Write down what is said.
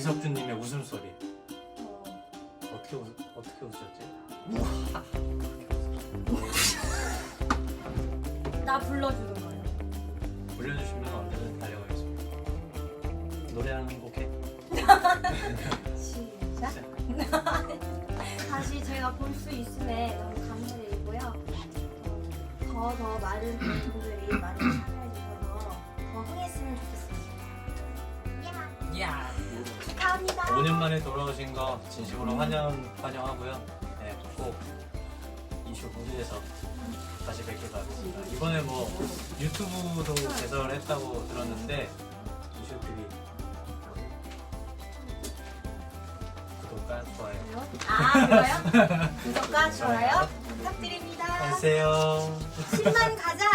이석준님의 웃음소리 어, 어떻게 웃 어떻게 웃었지? 나 불러주는 거예요. 올려주시면 언제든 달려가겠습니다. 노래하는 곡 해. 시작. 다시 제가 볼 수 있음에 너무 감사드리고요. 더더 많은 분들이 많이 참여해 주셔서 더 흥했으면 좋겠습니다. 야. 축하합니다. 5년 만에 돌아오신 거 진심으로 환영 환영하고요. 네, 꼭 이슈 무대에서 다시 뵙길 바라겠습니다. 이번에 뭐 유튜브도 개설을 했다고 들었는데 이슈 TV 구독과 좋아요 아, 그거요? 구독과 좋아요 부탁드립니다. 안녕하세요. 10만 가자!